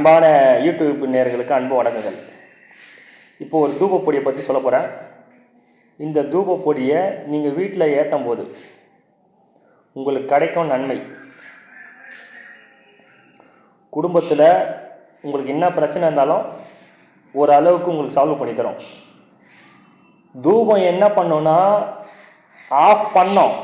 அன்பான யூடியூப் நேர்களுக்கு அன்பு வணக்கங்கள். இப்போது ஒரு தூபப்பொடியை பற்றி சொல்ல போகிறேன் இந்த தூபப்பொடியை நீங்கள் வீட்டில் ஏற்றும் போது உங்களுக்கு கிடைக்கும் நன்மை. குடும்பத்தில் உங்களுக்கு என்ன பிரச்சனை இருந்தாலும் ஒரு அளவுக்கு உங்களுக்கு சால்வ் பண்ணி தரும். தூபம் என்ன பண்ணோன்னா ஆஃப் பண்ணோம்.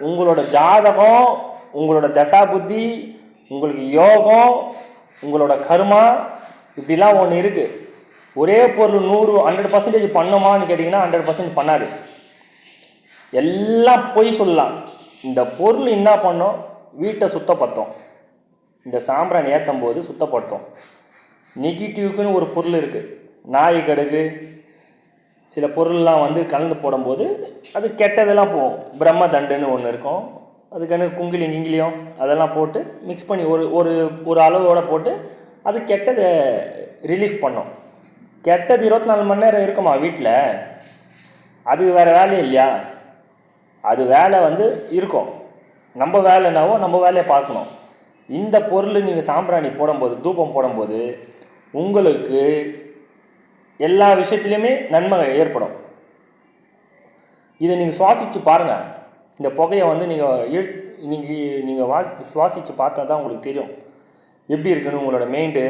உங்களோட ஜாதகம் உங்களோட தசா புத்தி உங்களுக்கு யோகம் உங்களோட கர்மா இப்படிலாம் ஒன்று இருக்குது ஒரே பொருள் நூறு ஹண்ட்ரட் பர்சன்டேஜ் பண்ணுமான்னு கேட்டிங்கன்னா ஹண்ட்ரட் பர்சன்ட் பண்ணாது. எல்லாம் பொய் சொல்லலாம். இந்த பொருள் என்ன பண்ணோம்? வீட்டை சுத்தப்படுத்தும். இந்த சாம்பிராணி ஏற்றும் போது சுத்தப்படுத்தும். நெகட்டிவ்க்குன்னு ஒரு பொருள் இருக்குது நாய் கடுகு சில பொருள்லாம் வந்து கலந்து போடும்போது அது கெட்டதெல்லாம் போகும். பிரம்ம தண்டுன்னு ஒன்று இருக்கும். அதுக்கான குங்கிலியும் கிங்கிலியும் அதெல்லாம் போட்டு மிக்ஸ் பண்ணி ஒரு ஒரு ஒரு அளவோடு போட்டு அது கெட்டதை ரிலீஃப் பண்ணும். கெட்டது இருபத்தி நாலு மணி நேரம் இருக்குமா வீட்டில் அது வேறு வேலை இல்லையா? அது வேலை வந்து இருக்கும். நம்ம வேலைனாவோ நம்ம வேலையை பார்க்கணும். இந்த பொருள் நீங்கள் சாம்பிராணி போடும்போது தூபம் போடும்போது உங்களுக்கு எல்லா விஷயத்துலையுமே நன்மை ஏற்படும். இதை நீங்கள் சுவாசித்து பாருங்கள் இந்த புகையை வந்து நீங்கள் நீங்கள் நீங்கள் வாசி சுவாசித்து பார்த்தா தான் உங்களுக்கு தெரியும். எப்படி இருக்குன்னு உங்களோட மைண்டு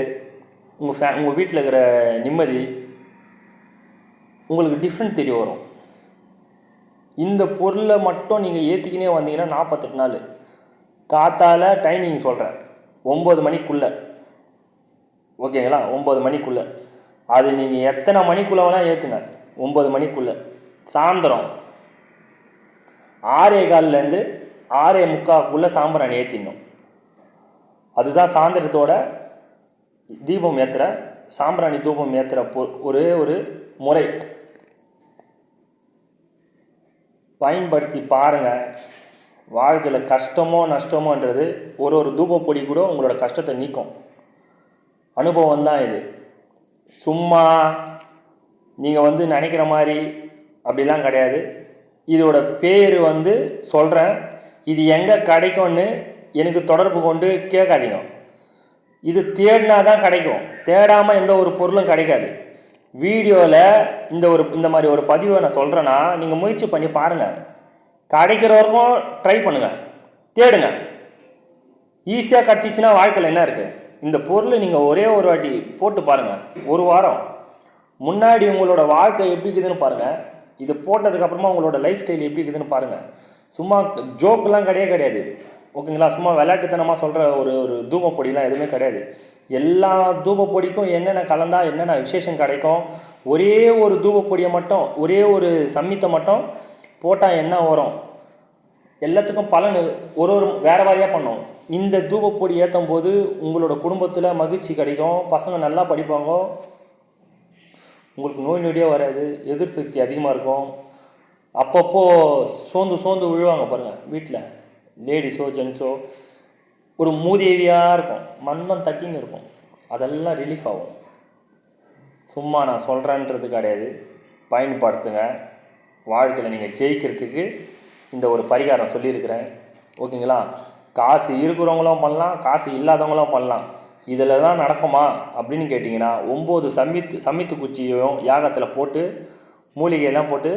உங்கள் ஃபே உங்கள் வீட்டில் இருக்கிற நிம்மதி உங்களுக்கு டிஃப்ரெண்ட் தெரிய வரும். இந்த பொருளை மட்டும் நீங்கள் ஏற்றிக்கினே வந்தீங்கன்னா நாற்பத்தெட்டு நாள். காத்தால் டைமிங் சொல்கிறேன் ஒம்பது மணிக்குள்ளே. ஓகேங்களா? ஒம்பது மணிக்குள்ளே. அது நீங்கள் எத்தனை மணிக்குள்ளே வேணால் ஏற்றுங்க ஒம்பது மணிக்குள்ளே. சாயந்தரம். ஆறே கால்லேருந்து ஆறே முக்காக்குள்ளே சாம்பிராணி ஏற்றிடணும் அதுதான் சாயந்தரத்தோட தீபம் ஏற்றுற சாம்பிராணி தூபம் ஏற்றுற பொ ஒரே ஒரு முறை. பயன்படுத்தி பாருங்கள் வாழ்க்கையில் கஷ்டமோ நஷ்டமோன்றது ஒரு ஒரு தூப பொடி கூட உங்களோட கஷ்டத்தை நீக்கும். அனுபவம் தான் இது. சும்மா நீங்கள் வந்து நினைக்கிற மாதிரி அப்படிலாம் கிடையாது. இதோட பேர் வந்து சொல்கிறேன் இது எங்கே கிடைக்கும்னு எனக்கு தொடர்பு கொண்டு கேட்காதீங்க. இது தேடினா தான் கிடைக்கும். தேடாமல் எந்த ஒரு பொருளும் கிடைக்காது. வீடியோவில் இந்த ஒரு இந்த மாதிரி ஒரு பதிவை நான் சொல்கிறேன்னா நீங்கள் முயற்சி பண்ணி பாருங்கள் கிடைக்கிற வரைக்கும் ட்ரை பண்ணுங்கள் தேடுங்க ஈஸியாக கிடச்சிச்சின்னா வாழ்க்கையில் என்ன இருக்குது இந்த பொருள் நீங்கள் ஒரே ஒரு வாட்டி போட்டு பாருங்கள் ஒரு வாரம். முன்னாடி உங்களோட வாழ்க்கை எப்படி இருக்குதுன்னு பாருங்கள் இது போட்டதுக்கப்புறமா உங்களோட லைஃப் ஸ்டைல் எப்படி இருக்குதுன்னு பாருங்கள் சும்மா ஜோக்கெலாம் கிடையவே கிடையாது. ஓகேங்களா? சும்மா விளையாட்டுத்தனமாக சொல்கிற ஒரு ஒரு தூமப்பொடிலாம் எதுவுமே கிடையாது. எல்லா தூபப்பொடிக்கும் என்னென்ன கலந்தா என்னென்ன விசேஷம் கிடைக்கும் ஒரே ஒரு தூபப்பொடியை மட்டும் ஒரே ஒரு சம்மித்தை மட்டும் போட்டால் என்ன வரும்? எல்லாத்துக்கும் பலன் ஒரு ஒரு வேறு வாரியாக பண்ணும். இந்த தூபப்பொடி ஏற்றும் போது உங்களோட குடும்பத்தில் மகிழ்ச்சி கிடைக்கும் பசங்க நல்லா படிப்பாங்க உங்களுக்கு நோய் நொடியாக வராது எதிர்ப்பு சக்தி அதிகமாக இருக்கும். அப்பப்போ சோர்ந்து சோர்ந்து விழுவாங்க பாருங்கள் வீட்டில் லேடிஸோ ஜென்ஸோ ஒரு மூதேவியாக இருக்கும். மந்தம் தட்டின்னு இருக்கும். அதெல்லாம் ரிலீஃப் ஆகும். சும்மா நான் சொல்கிறேன்றது கிடையாது. பயன்படுத்துங்க. வாழ்க்கையில் நீங்கள் ஜெயிக்கிறதுக்கு இந்த ஒரு பரிகாரம் சொல்லியிருக்கிறேன். ஓகேங்களா? காசு இருக்கிறவங்களும் பண்ணலாம் காசு இல்லாதவங்களும் பண்ணலாம். இதில் நடக்குமா அப்படின்னு கேட்டிங்கன்னா ஒம்பது சம்மித்து சம்மித்து குச்சியையும் யாகத்தில் போட்டு மூலிகையெல்லாம் போட்டு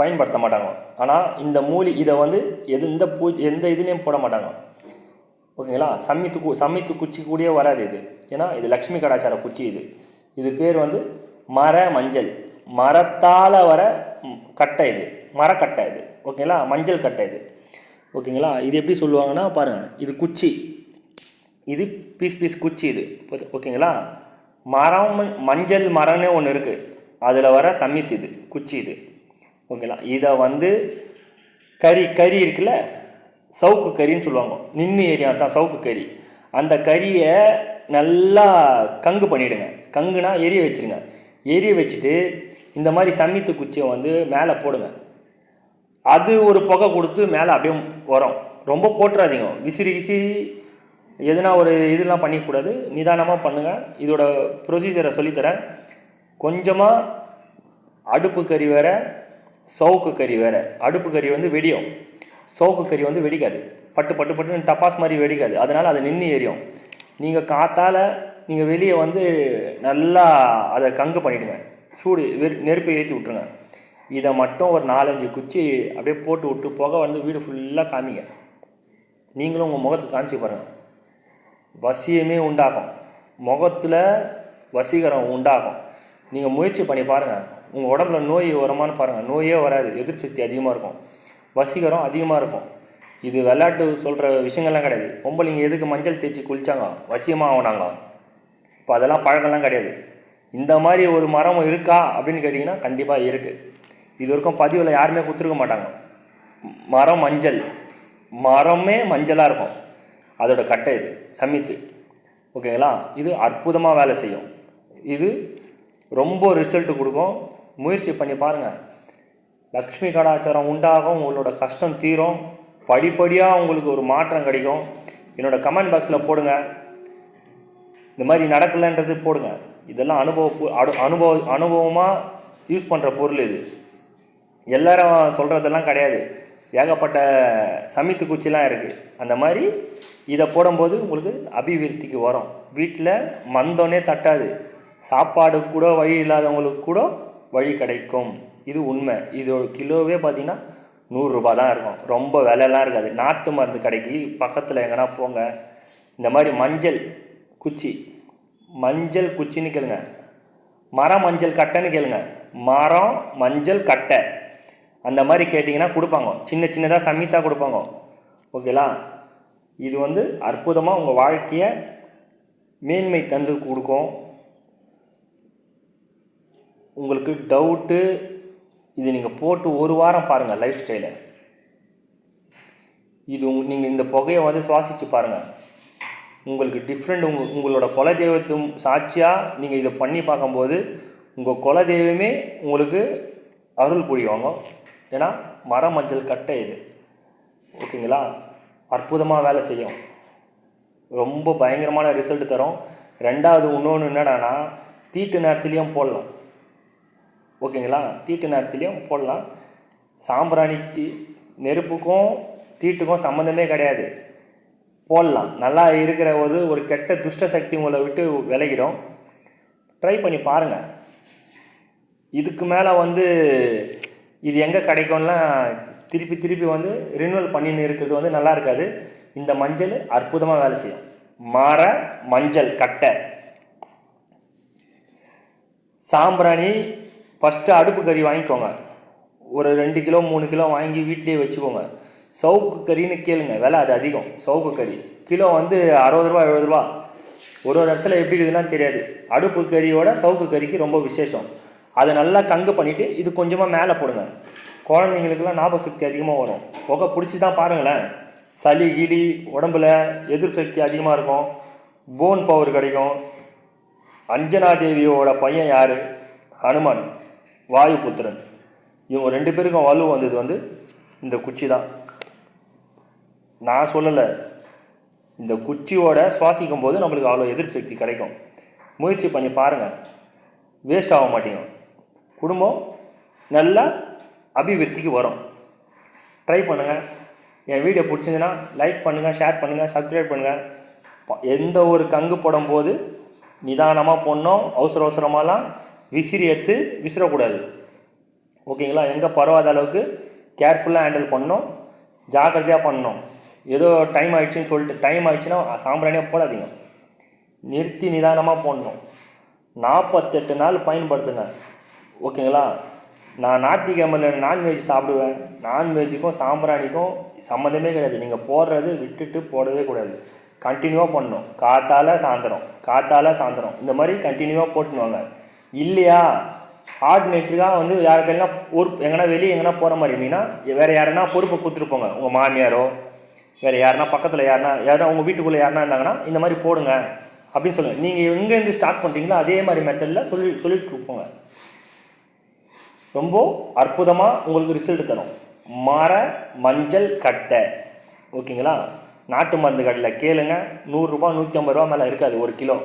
பயன்படுத்த மாட்டாங்க. ஆனால் இந்த மூலி இதை வந்து எது எந்த பூ எந்த இதுலேயும் போட மாட்டாங்க. ஓகேங்களா? சம்மித்து கு சம்மித்து குச்சி கூடயே வராது இது. ஏன்னா இது லக்ஷ்மி கடாச்சார குச்சி இது. இது பேர் வந்து மர மஞ்சள். மரத்தால் வர கட்டை இது. மரக்கட்டை இது. ஓகேங்களா? மஞ்சள் கட்டை இது. ஓகேங்களா? இது எப்படி சொல்லுவாங்கன்னா பாருங்கள் இது குச்சி. இது பீஸ் பீஸ் குச்சி இது. ஓகேங்களா? மரம் மஞ்சள் மரம்னே ஒன்று இருக்குது அதில் வர சமித் இது குச்சி இது. ஓகேங்களா? இதை வந்து கறி கறி இருக்குல்ல? சவுக்கு கறின்னு சொல்லுவாங்க. நின்று ஏரியா தான் சவுக்கு கறி. அந்த கறியை நல்லா கங்கு பண்ணிவிடுங்க கங்குனா எரிய வச்சுருங்க. எரிய வச்சுட்டு இந்த மாதிரி சம்மித்து குச்சியை வந்து மேலே போடுங்க. அது ஒரு புகை கொடுத்து மேலே அப்படியே வரும் ரொம்ப போட்டுறாதீங்க. விசிறி விசிறி. எதுனா ஒரு இதெல்லாம் பண்ணிக்கூடாது. நிதானமாக பண்ணுங்கள் இதோட ப்ரொசீஜரை சொல்லித்தரேன். கொஞ்சமாக அடுப்பு கறி வேறு சவுக்கு கறி வேறு. அடுப்பு கறி வந்து வெடியும். சவுக்கு கறி வந்து வெடிக்காது. பட்டு பட்டு பட்டுன்னு டப்பாஸ் மாதிரி வெடிக்காது. அதனால் அது நின்று எரியும். நீங்கள் காத்தால் நீங்கள் வெளியே வந்து நல்லா அதை கங்கு பண்ணிவிடுங்க சூடு வெறு நெருப்பை ஏற்றி விட்ருங்க இதை மட்டும் ஒரு நாலஞ்சு குச்சி அப்படியே போட்டு விட்டு புகை வந்து வீடு ஃபுல்லாக காமிங்க. நீங்களும் உங்கள் முகத்துக்கு காமிச்சு பாருங்கள் வசியமே உண்டாகும். முகத்தில் வசீகரம் உண்டாகும். நீங்கள் முயற்சி பண்ணி பாருங்கள் உங்கள் உடம்புல நோய் வரமானு பாருங்கள் நோயே வராது. எதிர்ப்பு சக்தி அதிகமாக இருக்கும். வசீகரம் அதிகமாக இருக்கும். இது விளையாட்டு சொல்கிற விஷயங்கள்லாம் கிடையாது. பொம்பளைங்க எதுக்கு மஞ்சள் தேய்ச்சி குளித்தாங்க வசியமாக ஆகினாங்க இப்போ அதெல்லாம் பழக்கம்லாம் கிடையாது. இந்த மாதிரி ஒரு மரம் இருக்கா? அப்படின்னு கேட்டிங்கன்னா கண்டிப்பாக இருக்குது இது வரைக்கும் பதிவில் யாருமே கொடுத்துருக்க மாட்டாங்க. மரம் மஞ்சள். மரமே மஞ்சளாக இருக்கும். அதோட கட்டை இது சமித்து. ஓகேங்களா இது அற்புதமாக வேலை செய்யும். இது ரொம்ப ரிசல்ட் கொடுக்கும். முயற்சி பண்ணி பாருங்கள் லக்ஷ்மி கடாச்சாரம் உண்டாகும் உங்களோட கஷ்டம் தீரும். படிப்படியாக உங்களுக்கு ஒரு மாற்றம் கிடைக்கும். என்னோடய கமெண்ட் பாக்ஸில் போடுங்க. இந்த மாதிரி நடக்கலைன்றது போடுங்க. இதெல்லாம் அனுபவ அனு அனுபவ அனுபவமாக யூஸ் பண்ணுற பொருள் இது. எல்லாரும் சொல்கிறதெல்லாம் கிடையாது. ஏகப்பட்ட சமித்து குச்சிலாம் இருக்குது அந்த மாதிரி இதை போடும்போது உங்களுக்கு அபிவிருத்திக்கு வரும். வீட்டில் மந்தோனே தட்டாது. சாப்பாடு கூட வழி இல்லாதவங்களுக்கு கூட வழி கிடைக்கும். இது உண்மை. இது ஒரு கிலோவே பார்த்தீங்கன்னா நூறுரூபா தான் இருக்கும். ரொம்ப விலைலாம் இருக்காது. நாட்டு மருந்து கடைக்கு பக்கத்தில் எங்கன்னா போங்க. இந்த மாதிரி மஞ்சள் குச்சி. மஞ்சள் குச்சின்னு கேளுங்க. மரம் மஞ்சள் கட்டைன்னு கேளுங்க. மரம் மஞ்சள் கட்டை. அந்த மாதிரி கேட்டிங்கன்னா கொடுப்பாங்க. சின்ன சின்னதாக சமீத்தா கொடுப்பாங்க. ஓகேலா இது வந்து அற்புதமாக உங்கள் வாழ்க்கையை மேன்மை தந்து கொடுக்கும். உங்களுக்கு டவுட்டு இது நீங்கள் போட்டு ஒரு வாரம் பாருங்கள் லைஃப் ஸ்டைலை இது உங் நீங்கள் இந்த புகையை வந்து சுவாசித்து பாருங்கள் உங்களுக்கு டிஃப்ரெண்ட் உங்கள் உங்களோட குலதெய்வத்தும் சாட்சியாக நீங்கள் இதை பண்ணி பார்க்கும்போது உங்கள் குலதெய்வமே உங்களுக்கு அருள் புரிவாங்க. ஏன்னா மர மஞ்சள் கட்டை இது. ஓகேங்களா? அற்புதமாக வேலை செய்யும். ரொம்ப பயங்கரமான ரிசல்ட் தரும். ரெண்டாவது இன்னொன்று என்னடானா தீட்டு நேரத்துலேயும் போடலாம். ஓகேங்களா? தீட்டு நேரத்துலேயும் போடலாம். சாம்பிராணிக்கு நெருப்புக்கும் தீட்டுக்கும் சம்மந்தமே கிடையாது. போடலாம். நல்லா இருக்கிற ஒரு ஒரு கெட்ட துஷ்ட சக்தி உங்களை விட்டு விலகிடும். ட்ரை பண்ணி பாருங்கள் இதுக்கு மேலே வந்து இது எங்கே கிடைக்கும்லாம் திருப்பி திருப்பி வந்து ரினுவல் பண்ணின்னு இருக்கிறது வந்து நல்லா இருக்காது. இந்த மஞ்சள் அற்புதமாக வேலை செய்யும். மர மஞ்சள் கட்டை. சாம்பிராணி ஃபஸ்ட்டு அடுப்பு கறி வாங்கிக்கோங்க. ஒரு ரெண்டு கிலோ மூணு கிலோ வாங்கி வீட்டிலேயே வச்சுக்கோங்க. சவுக்கு கறின்னு கேளுங்க விலை அது அதிகம். சவுக்கு கறி. கிலோ வந்து அறுபது ரூபா எழுபது ரூபா. ஒரு ஒரு இடத்துல எப்படி இருக்குதுன்னா தெரியாது. அடுப்பு கறியோட சவுக்கு கறிக்கு ரொம்ப விசேஷம். அதை நல்லா கங்கு பண்ணிவிட்டு இது கொஞ்சமாக மேலே போடுங்க. குழந்தைங்களுக்கெல்லாம் ஞாபக சக்தி அதிகமாக வரும். புகை பிடிச்சி தான் பாருங்களேன். சளி கிளி உடம்புல எதிர்ப்பு சக்தி அதிகமாக இருக்கும். போன் பவர் கிடைக்கும். அஞ்சனா தேவியோட பையன் யார்? ஹனுமான் வாயுபுத்திரன். இவங்க ரெண்டு பேருக்கும் வலு வந்தது வந்து இந்த குச்சி தான் நான் சொல்லலை. இந்த குச்சியோட சுவாசிக்கும் போது நம்மளுக்கு அவ்வளோ எதிர்ப்பு சக்தி கிடைக்கும். முயற்சி பண்ணி பாருங்கள் வேஸ்ட் ஆக மாட்டேங்க குடும்பம் நல்லா அபிவிருத்திக்கு வரும். ட்ரை பண்ணுங்கள் என் வீடியோ பிடிச்சிங்கன்னா லைக் பண்ணுங்கள் ஷேர் பண்ணுங்கள் சப்ஸ்கிரைப் பண்ணுங்கள் எந்த ஒரு கங்கு போடும்போது நிதானமாக போடணும் அவசர அவசரமாலாம் விசிறி எடுத்து விசிறக்கூடாது. ஓகேங்களா? எங்கே பரவாத அளவுக்கு கேர்ஃபுல்லாக ஹேண்டில் பண்ணணும் ஜாக்கிரதையாக பண்ணணும். ஏதோ டைம் ஆயிடுச்சுன்னு சொல்லிட்டு டைம் ஆயிடுச்சுன்னா சாம்பிராணியாக போடாதீங்க. நிறுத்தி நிதானமாக போடணும். நாற்பத்தெட்டு நாள் பயன்படுத்துங்க. ஓகேங்களா? நான் ஞாயிற்றுக்கிழமையில் நான்வெஜ் சாப்பிடுவேன். நான்வெஜ்ஜுக்கும் சாம்பிராணிக்கும் சம்மந்தமே கிடையாது. நீங்கள் போடுறது விட்டுட்டு போடவே கூடாது. கண்டினியூவாக பண்ணணும். காத்தால் சாயந்தரம். காத்தால் சாயந்தரம். இந்த மாதிரி கண்டினியூவாக போட்டுன்னு வாங்க இல்லையா ஆர்டினேட்டராக வந்து யாருக்கெல்லாம் பொறுப்பு. எங்கன்னா வெளியே எங்கன்னா போகிற மாதிரி இருந்தீங்கன்னா வேறு யாருன்னா பொறுப்பை கொடுத்துட்டு போங்க உங்கள் மாமியாரோ வேறு யாருனா பக்கத்தில் யாருனா யாருன்னா உங்கள் வீட்டுக்குள்ளே யாருனா இருந்தாங்கன்னா இந்த மாதிரி போடுங்க. அப்படின்னு சொல்லுங்கள் நீங்கள் எங்கேருந்து ஸ்டார்ட் பண்ணுறீங்களோ அதே மாதிரி மெத்தடில் சொல்லி சொல்லிட்டு போங்க ரொம்ப அற்புதமாக உங்களுக்கு ரிசல்ட் தரும். மர மஞ்சள் கட்டை. ஓகேங்களா? நாட்டு மருந்து கடையில் கேளுங்க. நூறுரூபா நூற்றி ஐம்பது ரூபா மேலே இருக்காது ஒரு கிலோ.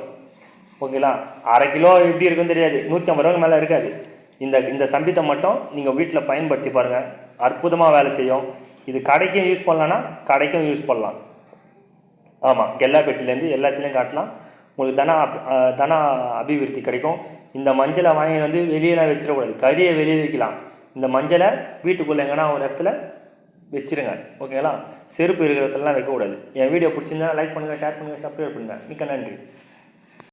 ஓகேங்களா? அரை கிலோ எப்படி இருக்குன்னு தெரியாது. நூற்றி ஐம்பது ரூபா மேலே இருக்காது. இந்த இந்த சம்பித்தை மட்டும் நீங்கள் வீட்டில் பயன்படுத்தி பாருங்கள் அற்புதமாக வேலை செய்யும். இது கடைக்கும் யூஸ் பண்ணலான்னா கடைக்கும் யூஸ் பண்ணலாம். ஆமாம் கெல்லாப்பேட்டிலேருந்து எல்லாத்துலேயும் காட்டலாம். உங்களுக்கு தன அப்- தன அபிவிருத்தி கிடைக்கும். இந்த மஞ்சளை வாங்கி வந்து வெளியெல்லாம் வச்சிடக்கூடாது. கறியை வெளியே வைக்கலாம். இந்த மஞ்சளை வீட்டுக்குள்ளே எங்கன்னா ஒரு இடத்துல வச்சிருங்க. ஓகேங்களா? செருப்பு இருக்கிற இடத்துலலாம் வைக்கக்கூடாது. என் வீடியோ பிடிச்சிருந்தா லைக் பண்ணுங்கள் ஷேர் பண்ணுங்கள் சப்ஸ்கிரைப் பண்ணுங்கள் மிக்க நன்றி.